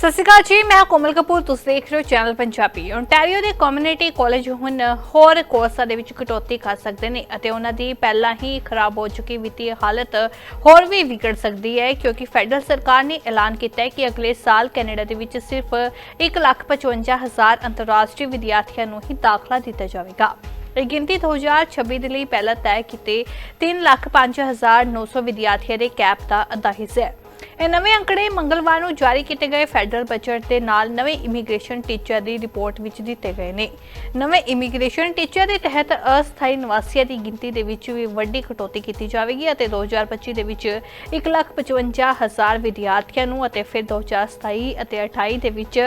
ਸਤਿ ਸ਼੍ਰੀ ਅਕਾਲ ਜੀ ਮੈਂ ਕੋਮਲ ਕਪੂਰ ਤੁਸੀਂ ਦੇਖ ਰਹੇ ਹੋ ਚੈਨਲ ਪੰਜਾਬੀ। ਓਨਟਾਰੀਓ ਦੇ ਕਮਿਊਨਿਟੀ ਕਾਲਜ ਹੁਣ ਹੋਰ ਕੋਰਸਾਂ ਦੇ ਵਿੱਚ ਕਟੌਤੀ ਕਰ ਸਕਦੇ ਨੇ ਅਤੇ ਉਹਨਾਂ ਦੀ ਪਹਿਲਾਂ ਹੀ ਖਰਾਬ ਹੋ ਚੁੱਕੀ ਵਿੱਤੀ ਹਾਲਤ ਹੋਰ ਵੀ ਵਿਗੜ ਸਕਦੀ ਹੈ ਕਿਉਂਕਿ ਫੈਡਰਲ ਸਰਕਾਰ ਨੇ ਐਲਾਨ ਕੀਤਾ ਹੈ ਕਿ ਅਗਲੇ ਸਾਲ ਕੈਨੇਡਾ ਦੇ ਵਿੱਚ ਸਿਰਫ 1,55,000 ਅੰਤਰਰਾਸ਼ਟਰੀ ਵਿਦਿਆਰਥੀਆਂ ਨੂੰ ਹੀ ਦਾਖਲਾ ਦਿੱਤਾ ਜਾਵੇਗਾ। ਇਹ ਗਿਣਤੀ 2026 ਦੇ ਲਈ ਪਹਿਲਾਂ ਤੈਅ ਕੀਤੇ 3,05,900 ਵਿਦਿਆਰਥੀਆਂ ਦੇ ਕੈਪ ਦਾ ਅੱਧਾ ਹਿੱਸਾ ਹੈ। ਇਹ ਨਵੇਂ ਅੰਕੜੇ ਮੰਗਲਵਾਰ ਨੂੰ ਜਾਰੀ ਕੀਤੇ ਗਏ ਫੈਡਰਲ ਬਜਟ ਦੇ ਨਾਲ ਨਵੇਂ ਇਮੀਗ੍ਰੇਸ਼ਨ ਟੀਚਰ ਦੀ ਰਿਪੋਰਟ ਵਿੱਚ ਦਿੱਤੇ ਗਏ ਨੇ। ਨਵੇਂ ਇਮੀਗ੍ਰੇਸ਼ਨ ਟੀਚਰ ਦੇ ਤਹਿਤ ਅਸਥਾਈ ਨਿਵਾਸੀਆਂ ਦੀ ਗਿਣਤੀ ਦੇ ਵਿੱਚ ਵੀ ਵੱਡੀ ਕਟੌਤੀ ਕੀਤੀ ਜਾਵੇਗੀ ਅਤੇ 2025 ਦੇ ਵਿੱਚ 1,55,000 ਵਿਦਿਆਰਥੀਆਂ ਨੂੰ ਅਤੇ ਫਿਰ 2027 ਅਤੇ 28 ਦੇ ਵਿੱਚ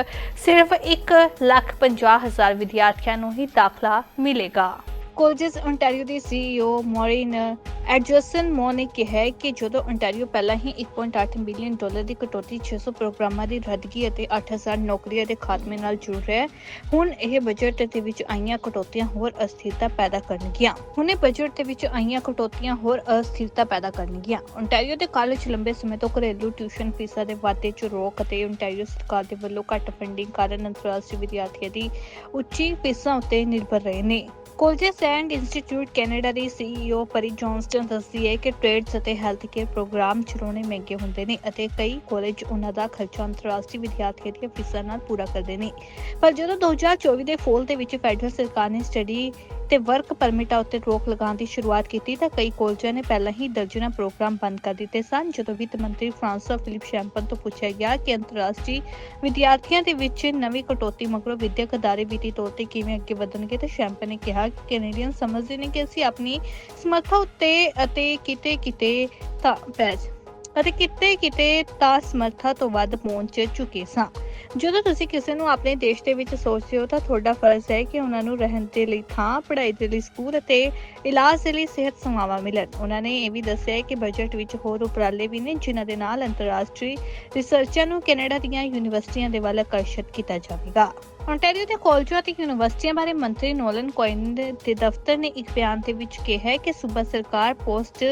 ਸਿਰਫ 1,50,000 ਵਿਦਿਆਰਥੀਆਂ ਨੂੰ ਹੀ ਦਾਖਲਾ ਮਿਲੇਗਾ। ਕੋਲਜਸ ontario ਦੇ CEO ਮੌਰਿਨ ਐਡਜਸਨ ਮੋ ਨੇ ਕਿਹਾ ਕਿ ਜਦੋਂ ontario ਪਹਿਲਾਂ ਹੀ 1.8 ਮਿਲੀਅਨ ਡਾਲਰ ਦੀ ਕਟੌਤੀ 600 ਪ੍ਰੋਗਰਾਮਾਂ ਦੀ ਰੱਦਗੀ ਅਤੇ 8000 ਨੌਕਰੀਆਂ ਦੇ ਖਾਤਮੇ ਨਾਲ ਜੁੜ ਰਿਹਾ ਹੈ, ਹੁਣ ਇਹ ਬਜਟ ਦੇ ਵਿੱਚ ਆਈਆਂ ਕਟੌਤੀਆਂ ਹੋਰ ਅਸਥਿਰਤਾ ਪੈਦਾ ਕਰਨਗੀਆਂ। ਹੁਣ ਬਜਟ ਦੇ ਵਿੱਚ ਆਈਆਂ ਕਟੌਤੀਆਂ ਹੋਰ ਅਸਥਿਰਤਾ ਪੈਦਾ ਕਰਨਗੀਆਂ। ontario ਦੇ ਕਾਲਜ ਲੰਬੇ ਸਮੇਂ ਤੋਂ ਘਰੇਲੂ ਟਿਊਸ਼ਨ ਫੀਸਾਂ ਦੇ ਵਾਧੇ 'ਚ ਰੋਕ ਅਤੇ ontario ਸਰਕਾਰ ਦੇ ਵੱਲੋਂ ਘੱਟ ਫੰਡਿੰਗ ਕਾਰਨ ਅੰਤਰਰਾਸ਼ਟਰੀ ਵਿਦਿਆਰਥੀਆਂ ਦੀ ਉੱਚੀ ਫੀਸਾਂ ਉੱਤੇ ਨਿਰਭਰ ਰਹੇ ਨੇ। ਕੋਲਜਸ ਐਂਡ ਇੰਸਟੀਚਿਊਟ ਕੈਨੇਡਾ ਦੀ ਸੀਈਓ ਪਰੀ ਜੌਨਸਟਨ ਦੱਸਦੀ ਹੈ ਕਿ ਟ੍ਰੇਡਸ ਅਤੇ ਹੈਲਥ ਕੇਅਰ ਪ੍ਰੋਗਰਾਮ ਚਲਾਉਣੇ ਮਹਿੰਗੇ ਹੁੰਦੇ ਨੇ ਅਤੇ ਕਈ ਕਾਲਜ ਉਹਨਾਂ ਦਾ ਖਰਚਾ ਅੰਤਰਰਾਸ਼ਟਰੀ ਵਿਦਿਆਰਥੀਆਂ ਦੀਆਂ ਫੀਸਾਂ ਨਾਲ ਪੂਰਾ ਕਰਦੇ ਨੇ। ਪਰ ਜਦੋਂ 2024 ਦੇ ਫੋਲ ਦੇ ਵਿੱਚ ਫੈਡਰਲ ਸਰਕਾਰ ਨੇ ਸਟੱਡੀ ਤੇ ਵਰਕ ਪਰਮਿਟਾਂ ਉੱਤੇ ਰੋਕ ਲਗਾਉਣ ਦੀ ਸ਼ੁਰੂਆਤ ਕੀਤੀ ਤਾਂ ਕਈ ਕਾਲਜਾਂ ਨੇ ਪਹਿਲਾਂ ਹੀ ਦਰਜਨਾਂ ਪ੍ਰੋਗਰਾਮ ਬੰਦ ਕਰ ਦਿੱਤੇ ਸਨ, ਜਦੋਂ ਵਿੱਤ ਮੰਤਰੀ ਫ੍ਰਾਂਸਵਾ ਫਿਲਿਪ ਸ਼ੈਂਪਨ ਤੋਂ ਪੁੱਛਿਆ ਗਿਆ ਕਿ ਅੰਤਰਰਾਸ਼ਟਰੀ ਵਿਦਿਆਰਥੀਆਂ ਦੇ ਵਿੱਚ ਨਵੀਂ ਕਟੌਤੀ ਮਗਰੋਂ ਵਿਦਿਅਕ ਅਦਾਰੇ ਵਿੱਤੀ ਤੌਰ ਤੇ ਕਿਵੇਂ ਅੱਗੇ ਵਧਣਗੇ ਤਾਂ ਸ਼ੈਂਪਨ ਨੇ ਕਿਹਾ ਕਿ ਕੈਨੇਡੀਅਨ ਸਮਝਦੇ ਨੇ ਕਿ ਅਸੀਂ ਆਪਣੀ ਸਮਰੱਥਾ ਉੱਤੇ ਅਤੇ ਕਿਤੇ ਕਿਤੇ ਤਾਂ ਪੈਜ ਅਤੇ ਕਿਤੇ ਕਿਤੇ ਤਾਂ ਸਮਰੱਥਾ ਤੋਂ ਵੱਧ ਪਹੁੰਚ ਚੁੱਕੇ ਸਾਂ। ਜਦੋਂ ਤੁਸੀਂ ਕਿਸੇ ਨੂੰ ਆਪਣੇ ਦੇਸ਼ ਦੇ ਵਿੱਚ ਸੋਚਦੇ ਹੋ ਤਾਂ ਤੁਹਾਡਾ ਫਰਜ਼ ਹੈ ਕਿ ਉਹਨਾਂ ਨੂੰ ਰਹਿਣ ਦੇ ਲਈ ਥਾਂ, ਪੜ੍ਹਾਈ ਦੇ ਲਈ ਸਕੂਲ ਅਤੇ ਇਲਾਜ ਦੇ ਲਈ ਸਿਹਤ ਸੇਵਾਵਾਂ ਮਿਲਣ। ਉਹਨਾਂ ਨੇ ਇਹ ਵੀ ਦੱਸਿਆ ਕਿ ਬਜਟ ਵਿੱਚ ਹੋਰ ਉਪਰਾਲੇ ਵੀ ਨੇ ਜਿਨ੍ਹਾਂ ਦੇ ਨਾਲ ਅੰਤਰਰਾਸ਼ਟਰੀ ਰਿਸਰਚਰਾਂ ਨੂੰ ਕੈਨੇਡਾ ਦੀਆਂ ਯੂਨੀਵਰਸਿਟੀਆਂ ਦੇ ਵੱਲ ਆਕਰਸ਼ਿਤ ਕੀਤਾ ਜਾਵੇਗਾ। Ontario ਦੇ ਕਾਲਜਾਂ ਅਤੇ ਯੂਨੀਵਰਸਿਟੀਆਂ ਬਾਰੇ ਮੰਤਰੀ ਨੋਲਨ ਕੋਇਨ ਦੇ ਦੇ ਦਫ਼ਤਰ ਨੇ ਇੱਕ ਬਿਆਨ ਦੇ ਵਿੱਚ ਕਿਹਾ ਹੈ ਕਿ ਸੂਬਾ ਸਰਕਾਰ ਪੋਸਟ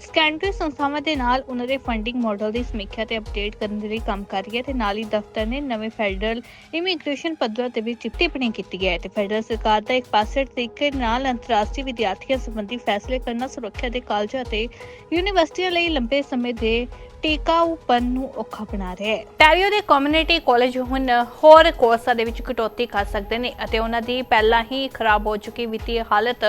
ਸੈਕੰਡਰੀ ਸੰਸਥਾਵਾਂ ਦੇ ਨਾਲ ਉਹਨਾਂ ਦੇ ਫੰਡਿੰਗ ਮਾਡਲ ਦੀ ਸਮੀਖਿਆ ਤੇ ਅਪਡੇਟ ਕਰਨ ਦੇ ਲਈ ਕੰਮ ਕਰ ਰਹੀ ਹੈ ਤੇ ਨਾਲ ਹੀ ਦਫ਼ਤਰ ਨੇ ਨਵੇਂ ਫੈਡਰਲ ਇਮੀਗ੍ਰੇਸ਼ਨ ਪੱਧਰਾਂ ਤੇ ਵੀ ਟਿੱਪਣੀ ਕੀਤੀ ਹੈ ਤੇ ਫੈਡਰਲ ਸਰਕਾਰ ਦਾ ਇੱਕ ਪਾਸੇ ਤਰੀਕੇ ਨਾਲ ਅੰਤਰਰਾਸ਼ਟਰੀ ਵਿਦਿਆਰਥੀਆਂ ਸੰਬੰਧੀ ਫੈਸਲੇ ਕਰਨਾ, ਸੁਰੱਖਿਆ ਦੇ ਕਾਲਜਾਂ ਅਤੇ ਯੂਨੀਵਰਸਿਟੀਆਂ ਲਈ ਲੰਬੇ ਸਮੇਂ ਦੇ ਟਿਕਾਊਪਨ ਨੂੰ ਔਖਾ ਬਣਾ ਰਿਹਾ ਹੈ। ਟੈਰੀਓ ਦੇ ਕਮਿਊਨਿਟੀ ਕਾਲਜ ਹੁਣ ਹੋਰ ਕੋਰਸਾਂ ਦੇ ਵਿੱਚ ਕਟੌਤੀ ਕਰ ਸਕਦੇ ਨੇ ਅਤੇ ਉਹਨਾਂ ਦੀ ਪਹਿਲਾਂ ਹੀ ਖਰਾਬ ਹੋ ਚੁੱਕੀ ਵਿੱਤੀ ਹਾਲਤ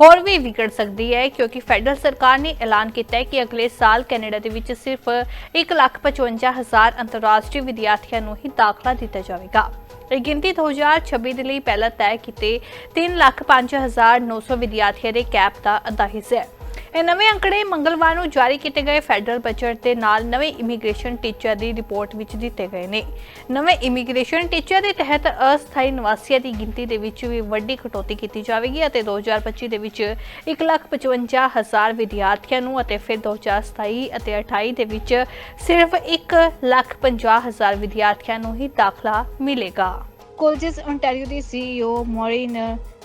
ਹੋਰ ਵੀ ਵਿਗੜ ਸਕਦੀ ਹੈ ਕਿਉਂਕਿ ਫੈਡਰਲ ਸਰਕਾਰ ਨੇ ਐਲਾਨ ਕੀਤਾ ਹੈ ਕਿ ਅਗਲੇ ਸਾਲ ਕੈਨੇਡਾ ਦੇ ਵਿੱਚ ਸਿਰਫ 1,55,000 ਅੰਤਰਰਾਸ਼ਟਰੀ ਵਿਦਿਆਰਥੀਆਂ ਨੂੰ ਹੀ ਦਾਖਲਾ ਦਿੱਤਾ ਜਾਵੇਗਾ। ਇਹ ਗਿਣਤੀ 2026 ਦੇ ਲਈ ਪਹਿਲਾਂ ਤੈਅ ਕੀਤੇ 3,05,900 ਵਿਦਿਆਰਥੀਆਂ ਦੇ ਕੈਪ ਦਾ ਅੱਧਾ ਹਿੱਸਾ ਹੈ। ਇਹ ਨਵੇਂ ਅੰਕੜੇ ਮੰਗਲਵਾਰ ਨੂੰ ਜਾਰੀ ਕੀਤੇ ਗਏ ਫੈਡਰਲ ਬਜਟ ਦੇ ਨਾਲ ਨਵੇਂ ਇਮੀਗ੍ਰੇਸ਼ਨ ਟੀਚਰ ਦੀ ਰਿਪੋਰਟ ਵਿੱਚ ਦਿੱਤੇ ਗਏ ਨੇ। ਨਵੇਂ ਇਮੀਗ੍ਰੇਸ਼ਨ ਟੀਚਰ ਦੇ ਤਹਿਤ ਅਸਥਾਈ ਨਿਵਾਸੀਆਂ ਦੀ ਗਿਣਤੀ ਦੇ ਵਿੱਚ ਵੀ ਵੱਡੀ ਕਟੌਤੀ ਕੀਤੀ ਜਾਵੇਗੀ ਅਤੇ 2025 ਦੇ ਵਿੱਚ 1,55,000 ਵਿਦਿਆਰਥੀਆਂ ਨੂੰ ਅਤੇ ਫਿਰ 2027 ਅਤੇ 28 ਦੇ ਵਿੱਚ ਸਿਰਫ 1,50,000 ਵਿਦਿਆਰਥੀਆਂ ਨੂੰ ਹੀ ਦਾਖਲਾ ਮਿਲੇਗਾ। ਕੋਲਜਸ ontario ਦੀ ਸੀਈਓ ਮੌਰਿਨ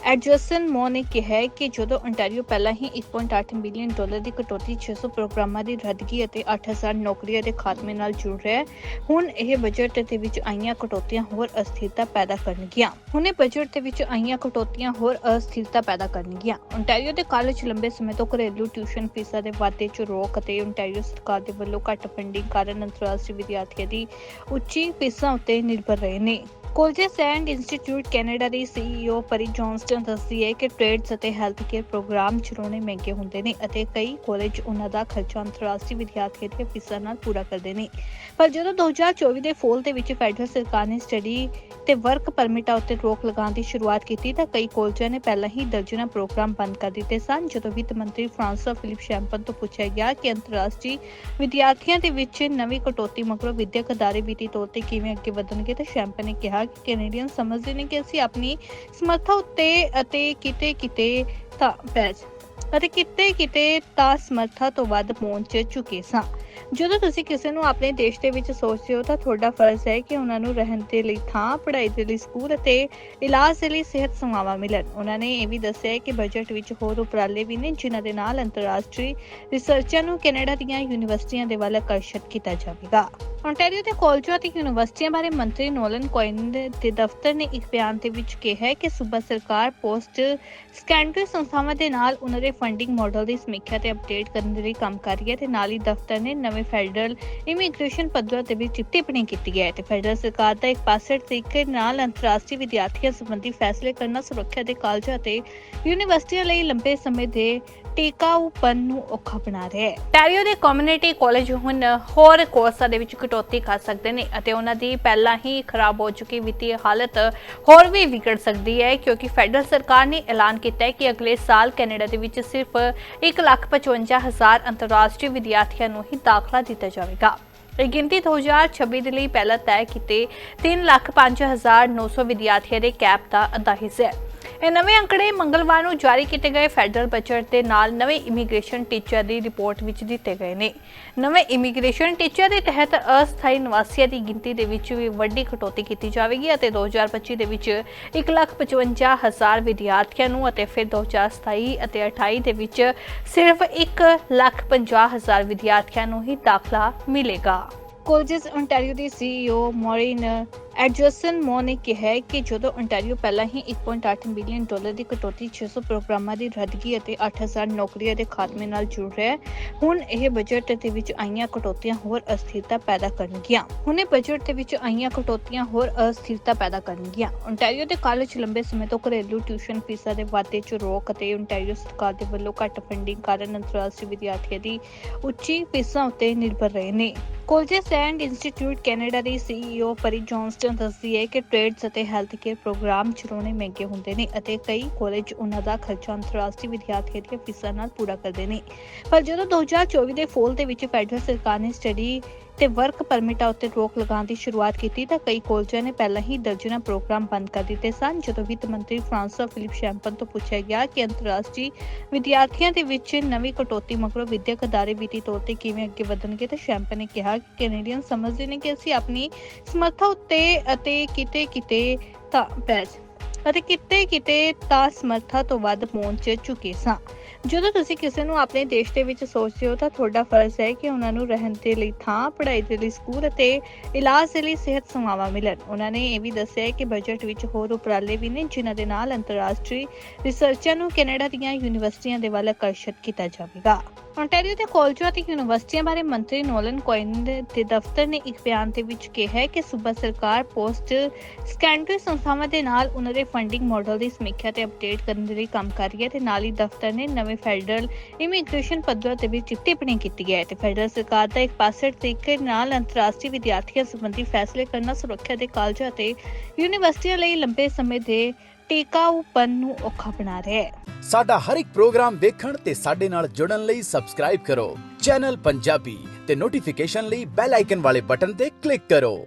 ਐਡਜਸਨ ਮੋ ਨੇ ਕਿਹਾ ਕਿ ਜਦੋਂ ontario ਪਹਿਲਾਂ ਹੀ 1.8 ਮਿਲੀਅਨ ਡਾਲਰ ਦੀ ਕਟੌਤੀ 600 ਪ੍ਰੋਗਰਾਮਾਂ ਦੀ ਰੱਦਗੀ ਅਤੇ 8000 ਨੌਕਰੀਆਂ ਦੇ ਖਾਤਮੇ ਨਾਲ ਜੁੜ ਰਿਹਾ ਹੈ, ਹੁਣ ਇਹ ਬਜਟ ਦੇ ਵਿੱਚ ਆਈਆਂ ਕਟੌਤੀਆਂ ਹੋਰ ਅਸਥਿਰਤਾ ਪੈਦਾ ਕਰਨਗੀਆਂ। ਹੁਣ ਬਜਟ ਦੇ ਵਿੱਚ ਆਈਆਂ ਕਟੌਤੀਆਂ ਹੋਰ ਅਸਥਿਰਤਾ ਪੈਦਾ ਕਰਨਗੀਆਂ। ontario ਦੇ ਕਾਲਜ ਲੰਬੇ ਸਮੇਂ ਤੋਂ ਘਰੇਲੂ ਟਿਊਸ਼ਨ ਫੀਸਾਂ ਦੇ ਵਾਧੇ 'ਚ ਰੋਕ ਅਤੇ ontario ਸਰਕਾਰ ਦੇ ਵੱਲੋਂ ਘੱਟ ਫੰਡਿੰਗ ਕਾਰਨ ਅੰਤਰਰਾਸ਼ਟਰੀ ਵਿਦਿਆਰਥੀਆਂ ਦੀ ਉੱਚੀ ਫੀਸਾਂ ਉੱਤੇ ਨਿਰਭਰ ਰਹੇ ਨੇ। ਕੋਲਜਸ ਸੈਂਡ ਇੰਸਟੀਚਿਊਟ ਕੈਨੇਡਾ ਦੀ ਸੀਈਓ ਪਰੀ ਜੌਨਸਟਨ ਦੱਸਦੀ ਹੈ ਕਿ ਟ੍ਰੇਡਸ ਅਤੇ ਹੈਲਥ ਕੇਅਰ ਪ੍ਰੋਗਰਾਮ ਚਲਾਉਣੇ ਮਹਿੰਗੇ ਹੁੰਦੇ ਨੇ ਅਤੇ ਕਈ ਕਾਲਜ ਉਹਨਾਂ ਦਾ ਖਰਚਾ ਅੰਤਰਰਾਸ਼ਟਰੀ ਵਿਦਿਆਰਥੀਆਂ ਦੀਆਂ ਫੀਸਾਂ ਨਾਲ ਪੂਰਾ ਕਰਦੇ ਨੇ। ਪਰ ਜਦੋਂ 2024 ਦੇ ਫੋਲ ਦੇ ਵਿੱਚ ਫੈਡਰਲ ਸਰਕਾਰ ਨੇ ਸਟੱਡੀ ਤੇ ਵਰਕ ਪਰਮਿਟਾਂ ਉੱਤੇ ਰੋਕ ਲਗਾਉਣ ਦੀ ਸ਼ੁਰੂਆਤ ਕੀਤੀ ਤਾਂ ਕਈ ਕਾਲਜਾਂ ਨੇ ਪਹਿਲਾਂ ਹੀ ਦਰਜਨਾਂ ਪ੍ਰੋਗਰਾਮ ਬੰਦ ਕਰ ਦਿੱਤੇ ਸਨ, ਜਦੋਂ ਵਿੱਤ ਮੰਤਰੀ ਫ੍ਰਾਂਸਵਾ ਫਿਲਿਪ ਸ਼ੈਂਪਨ ਤੋਂ ਪੁੱਛਿਆ ਗਿਆ ਕਿ ਅੰਤਰਰਾਸ਼ਟਰੀ ਵਿਦਿਆਰਥੀਆਂ ਦੇ ਵਿੱਚ ਨਵੀਂ ਕਟੌਤੀ ਮਗਰੋਂ ਵਿਦਿਅਕ ਅਦਾਰੇ ਵਿੱਤੀ ਤੌਰ ਤੇ ਕਿਵੇਂ ਅੱਗੇ ਵਧਣਗੇ ਤਾਂ ਸ਼ੈਂਪਨ ਨੇ ਕਿਹਾ ਕੈਨੇਡੀਅਨ ਸਮਝਦੇ ਨੇ ਕਿ ਅਸੀਂ ਆਪਣੀ ਸਮਰੱਥਾ ਉੱਤੇ ਅਤੇ ਕਿਤੇ ਕਿਤੇ ਤਾਂ ਪੈਜ ਅਤੇ ਕਿਤੇ ਕਿਤੇ ਤਾਂ ਸਮਰੱਥਾ ਤੋਂ ਵੱਧ ਪਹੁੰਚ ਚੁੱਕੇ ਸਾਂ। ਜਦੋਂ ਤੁਸੀਂ ਕਿਸੇ ਨੂੰ ਆਪਣੇ ਦੇਸ਼ ਦੇ ਵਿੱਚ ਸੋਚਦੇ ਹੋ, ਤਾਂ ਤੁਹਾਡਾ ਫਰਜ਼ ਹੈ ਕਿ ਉਹਨਾਂ ਨੂੰ ਰਹਿਣ ਦੇ ਲਈ ਥਾਂ, ਪੜ੍ਹਾਈ ਦੇ ਲਈ ਸਕੂਲ ਅਤੇ ਇਲਾਜ ਦੇ ਲਈ ਸਿਹਤ ਸੇਵਾਵਾਂ ਮਿਲਣ। ਉਹਨਾਂ ਨੇ ਇਹ ਵੀ ਦੱਸਿਆ ਕਿ ਬਜਟ ਵਿੱਚ ਹੋਰ ਉਪਰਾਲੇ ਵੀ ਨੇ, ਜਿਨ੍ਹਾਂ ਦੇ ਨਾਲ ਅੰਤਰਰਾਸ਼ਟਰੀ ਰਿਸਰਚਾਂ ਨੂੰ ਕੈਨੇਡਾ ਦੀਆਂ ਯੂਨੀਵਰਸਿਟੀਆਂ ਦੇ ਵੱਲ ਆਕਰਸ਼ਿਤ ਕੀਤਾ ਜਾਵੇਗਾ। Ontario ਦੇ ਕਾਲਜਾਂ ਅਤੇ ਯੂਨੀਵਰਸਿਟੀਆਂ ਬਾਰੇ ਮੰਤਰੀ ਨੋਲਨ ਕੋਇਨ ਦੇ ਦਫ਼ਤਰ ਨੇ ਇੱਕ ਬਿਆਨ ਦੇ ਵਿੱਚ ਕਿਹਾ ਹੈ ਕਿ ਸੂਬਾ ਸਰਕਾਰ ਪੋਸਟ ਸੈਕੰਡਰੀ ਸੰਸਥਾਵਾਂ ਦੇ ਨਾਲ ਉਹਨਾਂ ਦੇ ਫੰਡਿੰਗ ਮਾਡਲ ਦੀ ਸਮੀਖਿਆ ਤੇ ਅਪਡੇਟ ਕਰਨ ਦੇ ਲਈ ਕੰਮ ਕਰ ਰਹੀ ਹੈ ਤੇ ਨਾਲ ਹੀ ਦਫ਼ਤਰ ਨੇ ਨਵੇਂ ਫੈਡਰਲ ਇਮੀਗ੍ਰੇਸ਼ਨ ਪੱਧਰ ਤੇ ਵੀ ਟਿੱਪਣੀ ਕੀਤੀ ਹੈ ਤੇ ਫੈਡਰਲ ਸਰਕਾਰ ਦਾ ਇੱਕ ਪਾਸੇ ਤਰੀਕੇ ਨਾਲ ਅੰਤਰਰਾਸ਼ਟਰੀ ਵਿਦਿਆਰਥੀਆਂ ਸੰਬੰਧੀ ਫੈਸਲੇ ਕਰਨਾ, ਸੁਰੱਖਿਆ ਦੇ ਕਾਲਜਾਂ ਅਤੇ ਯੂਨੀਵਰਸਿਟੀਆਂ ਲਈ ਲੰਬੇ ਸਮੇਂ ਦੇ ਟਿਕਾਊਪਨ ਨੂੰ ਔਖਾ ਬਣਾ ਰਿਹਾ ਹੈ। ਟੈਰੀਓ ਦੇ ਕਮਿਊਨਿਟੀ ਕਾਲਜ ਹੁਣ ਹੋਰ ਕੋਰਸਾਂ ਦੇ ਵਿੱਚ ਕਟੌਤੀ ਕਰ ਸਕਦੇ ਨੇ ਅਤੇ ਉਹਨਾਂ ਦੀ ਪਹਿਲਾਂ ਹੀ ਖਰਾਬ ਹੋ ਚੁੱਕੀ ਵਿੱਤੀ ਹਾਲਤ ਹੋਰ ਵੀ ਵਿਗੜ ਸਕਦੀ ਹੈ ਕਿਉਂਕਿ ਫੈਡਰਲ ਸਰਕਾਰ ਨੇ ਐਲਾਨ ਕੀਤਾ ਹੈ ਕਿ ਅਗਲੇ ਸਾਲ ਕੈਨੇਡਾ ਦੇ ਵਿੱਚ ਸਿਰਫ 1,55,000 ਅੰਤਰਰਾਸ਼ਟਰੀ ਵਿਦਿਆਰਥੀਆਂ ਨੂੰ ਹੀ ਦਾਖਲਾ ਦਿੱਤਾ ਜਾਵੇਗਾ। ਇਹ ਗਿਣਤੀ 2026 ਦੇ ਲਈ ਪਹਿਲਾਂ ਤੈਅ ਕੀਤੇ 3,05,900 ਵਿਦਿਆਰਥੀਆਂ ਦੇ ਕੈਪ ਦਾ ਅੱਧਾ ਹਿੱਸਾ ਹੈ। ਇਹ ਨਵੇਂ ਅੰਕੜੇ ਮੰਗਲਵਾਰ ਨੂੰ ਜਾਰੀ ਕੀਤੇ ਗਏ ਫੈਡਰਲ ਬਜਟ ਦੇ ਨਾਲ ਨਵੇਂ ਇਮੀਗ੍ਰੇਸ਼ਨ ਟੀਚਿਆਂ ਦੀ ਰਿਪੋਰਟ ਵਿੱਚ ਦਿੱਤੇ ਗਏ ਨੇ। ਨਵੇਂ ਇਮੀਗ੍ਰੇਸ਼ਨ ਟੀਚਿਆਂ ਦੇ ਤਹਿਤ ਅਸਥਾਈ ਨਿਵਾਸੀਆਂ ਦੀ ਗਿਣਤੀ ਦੇ ਵਿੱਚ ਵੀ ਵੱਡੀ ਕਟੌਤੀ ਕੀਤੀ ਜਾਵੇਗੀ ਅਤੇ 2025 ਦੇ ਵਿੱਚ 1,55,000 ਵਿਦਿਆਰਥੀਆਂ ਨੂੰ ਅਤੇ ਫਿਰ 2027 ਅਤੇ 28 ਦੇ ਵਿੱਚ ਸਿਰਫ 1,50,000 ਵਿਦਿਆਰਥੀਆਂ ਨੂੰ ਹੀ ਦਾਖਲਾ ਮਿਲੇਗਾ। ਕੋਲਜਸ ontario ਦੀ CEO ਮੌਰਿਨ ਐਡਜਸਨ ਮੋ ਨੇ ਕਿਹਾ ਕਿ ਜਦੋਂ ontario ਪਹਿਲਾਂ ਹੀ 1.8 ਬਿਲੀਅਨ ਡਾਲਰ ਦੀ ਕਟੌਤੀ 600 ਪ੍ਰੋਗਰਾਮਾਂ ਦੀ ਰੱਦਗੀ ਅਤੇ 8000 ਨੌਕਰੀਆਂ ਦੇ ਖਾਤਮੇ ਨਾਲ ਜੁੜ ਰਿਹਾ ਹੈ, ਹੁਣ ਇਹ ਬਜਟ ਦੇ ਵਿੱਚ ਆਈਆਂ ਕਟੌਤੀਆਂ ਹੋਰ ਅਸਥਿਰਤਾ ਪੈਦਾ ਕਰਨਗੀਆਂ। ਹੁਣ ਬਜਟ ਦੇ ਵਿੱਚ ਆਈਆਂ ਕਟੌਤੀਆਂ ਹੋਰ ਅਸਥਿਰਤਾ ਪੈਦਾ ਕਰਨਗੀਆਂ। ontario ਦੇ ਕਾਲਜ ਲੰਬੇ ਸਮੇਂ ਤੋਂ ਘਰੇਲੂ ਟਿਊਸ਼ਨ ਫੀਸਾਂ ਦੇ ਵਾਧੇ 'ਚ ਰੋਕ ਅਤੇ ontario ਸਰਕਾਰ ਦੇ ਵੱਲੋਂ ਘੱਟ ਫੰਡਿੰਗ ਕਾਰਨ ਅੰਤਰਰਾਸ਼ਟਰੀ ਵਿਦਿਆਰਥੀਆਂ ਦੀ ਉੱਚੀ ਫੀਸਾਂ ਉੱਤੇ ਨਿਰਭਰ ਰਹੇ ਨੇ। ਕੋਲਜਸ ਐਂਡ ਇੰਸਟੀਚਿਊਟ ਕੈਨੇਡਾ ਦੀ CEO ਪਰੀ ਜੌਨਸਟਨ ਦੱਸਦੀ ਹੈ ਕਿ ਟ੍ਰੇਡਸ ਅਤੇ ਹੈਲਥ ਕੇਅਰ ਪ੍ਰੋਗਰਾਮ ਚੁਣਨੇ ਮਹਿੰਗੇ ਹੁੰਦੇ ਨੇ ਅਤੇ ਕਈ ਕਾਲਜ ਉਹਨਾਂ ਦਾ ਖਰਚਾ ਅੰਤਰਰਾਸ਼ਟਰੀ ਵਿਦਿਆਰਥੀਆਂ ਦੀਆਂ ਫੀਸਾਂ ਨਾਲ ਪੂਰਾ ਕਰਦੇ ਨੇ। ਪਰ ਜਦੋਂ 2024 ਦੇ ਫੋਲ ਦੇ ਵਿੱਚ ਫੈਡਰਲ ਸਰਕਾਰ ਨੇ ਸਟੱਡੀ ਤੇ ਵਰਕ ਪਰਮਿਟਾਂ ਉੱਤੇ ਰੋਕ ਲਗਾਉਣ ਦੀ ਸ਼ੁਰੂਆਤ ਕੀਤੀ, ਤਾਂ ਕਈ ਕਾਲਜਾਂ ਨੇ ਪਹਿਲਾਂ ਹੀ ਦਰਜਨਾਂ ਪ੍ਰੋਗਰਾਮ ਬੰਦ ਕਰ ਦਿੱਤੇ ਸਨ, ਜਦੋਂ ਵਿੱਤ ਮੰਤਰੀ ਫਰਾਂਸਵਾ ਫਿਲਿਪ ਸ਼ੈਂਪਨ ਤੋਂ ਪੁੱਛਿਆ ਗਿਆ ਕਿ ਅੰਤਰਰਾਸ਼ਟਰੀ ਵਿਦਿਆਰਥੀਆਂ ਦੇ ਵਿੱਚ ਨਵੀਂ ਕਟੌਤੀ ਮਗਰੋਂ ਵਿਦਿਅਕ ਅਦਾਰੇ ਵਿੱਤੀ ਤੌਰ ਤੇ ਕਿਵੇਂ ਅੱਗੇ ਵਧਣਗੇ, ਤਾਂ ਸ਼ੈਂਪਨ ਨੇ ਕਿਹਾ ਕਿ ਕੈਨੇਡੀਅਨ ਸਮਝਦੇ ਨੇ ਕਿ ਅਸੀਂ ਆਪਣੀ ਸਮਰੱਥਾ ਉੱਤੇ ਅਤੇ ਕਿਤੇ ਕਿਤੇ ਤਾਂ ਪੈਸ ਅਤੇ ਕਿਤੇ ਕਿਤੇ ਤਾਂ ਸਮਰੱਥਾ ਤੋਂ ਵੱਧ ਪਹੁੰਚ ਚੁੱਕੇ ਸਾਂ। ਜਦੋਂ ਤੁਸੀਂ ਕਿਸੇ ਨੂੰ ਆਪਣੇ ਦੇਸ਼ ਦੇ ਵਿੱਚ ਸੋਚਦੇ ਹੋ, ਤਾਂ ਤੁਹਾਡਾ ਫਰਜ਼ ਹੈ ਕਿ ਉਹਨਾਂ ਨੂੰ ਰਹਿਣ ਦੇ ਲਈ ਥਾਂ, ਪੜ੍ਹਾਈ ਦੇ ਲਈ ਸਕੂਲ ਅਤੇ ਇਲਾਜ ਦੇ ਲਈ ਸਿਹਤ ਸੇਵਾਵਾਂ ਮਿਲਣ। ਉਹਨਾਂ ਨੇ ਇਹ ਵੀ ਦੱਸਿਆ ਕਿ ਬਜਟ ਵਿੱਚ ਹੋਰ ਉਪਰਾਲੇ ਵੀ ਨੇ, ਜਿਨ੍ਹਾਂ ਦੇ ਨਾਲ ਅੰਤਰਰਾਸ਼ਟਰੀ ਰਿਸਰਚਰਾਂ ਨੂੰ ਕੈਨੇਡਾ ਦੀਆਂ ਯੂਨੀਵਰਸਿਟੀਆਂ ਦੇ ਵੱਲ ਆਕਰਸ਼ਿਤ ਕੀਤਾ ਜਾਵੇਗਾ। ontario ਦੇ ਕਾਲਜਾਂ ਅਤੇ ਯੂਨੀਵਰਸਿਟੀਆਂ ਬਾਰੇ ਮੰਤਰੀ ਨੋਲਨ ਕੋਇਨ ਦੇ ਦੇ ਦਫ਼ਤਰ ਨੇ ਇੱਕ ਬਿਆਨ ਦੇ ਵਿੱਚ ਕਿਹਾ ਹੈ ਕਿ ਸੂਬਾ ਸਰਕਾਰ ਪੋਸਟ ਸੈਕੰਡਰੀ ਸੰਸਥਾਵਾਂ ਦੇ ਨਾਲ ਉਹਨਾਂ ਦੇ ਫੰਡਿੰਗ ਮਾਡਲ ਦੀ ਸਮੀਖਿਆ ਤੇ ਅਪਡੇਟ ਕਰਨ ਦੇ ਲਈ ਕੰਮ ਕਰ ਰਹੀ ਹੈ ਤੇ ਨਾਲ ਹੀ ਦਫ਼ਤਰ ਨੇ ਨਵੇਂ ਫੈਡਰਲ ਇਮੀਗ੍ਰੇਸ਼ਨ ਪੱਧਰ ਤੇ ਵੀ ਟਿੱਪਣੀ ਕੀਤੀ ਹੈ ਤੇ ਫੈਡਰਲ ਸਰਕਾਰ ਦਾ ਇੱਕ ਪਾਸੇ ਤਰੀਕੇ ਨਾਲ ਅੰਤਰਰਾਸ਼ਟਰੀ ਵਿਦਿਆਰਥੀਆਂ ਸੰਬੰਧੀ ਫੈਸਲੇ ਕਰਨਾ, ਸੁਰੱਖਿਆ ਦੇ ਕਾਲਜਾਂ ਅਤੇ ਯੂਨੀਵਰਸਿਟੀਆਂ ਲਈ ਲੰਬੇ ਸਮੇਂ ਦੇ ਟਿਕਾਊਪਨ ਨੂੰ ਔਖਾ ਬਣਾ ਰਿਹਾ ਹੈ। ਸਾਡਾ ਹਰ ਇੱਕ ਪ੍ਰੋਗਰਾਮ ਦੇਖਣ ਤੇ ਸਾਡੇ ਨਾਲ ਜੁੜਨ ਲਈ ਸਬਸਕ੍ਰਾਈਬ ਕਰੋ। ਚੈਨਲ ਪੰਜਾਬੀ ਤੇ ਨੋਟੀਫਿਕੇਸ਼ਨ ਲਈ ਬੈਲ ਆਈਕਨ ਵਾਲੇ ਬਟਨ ਤੇ ਕਲਿੱਕ ਕਰੋ।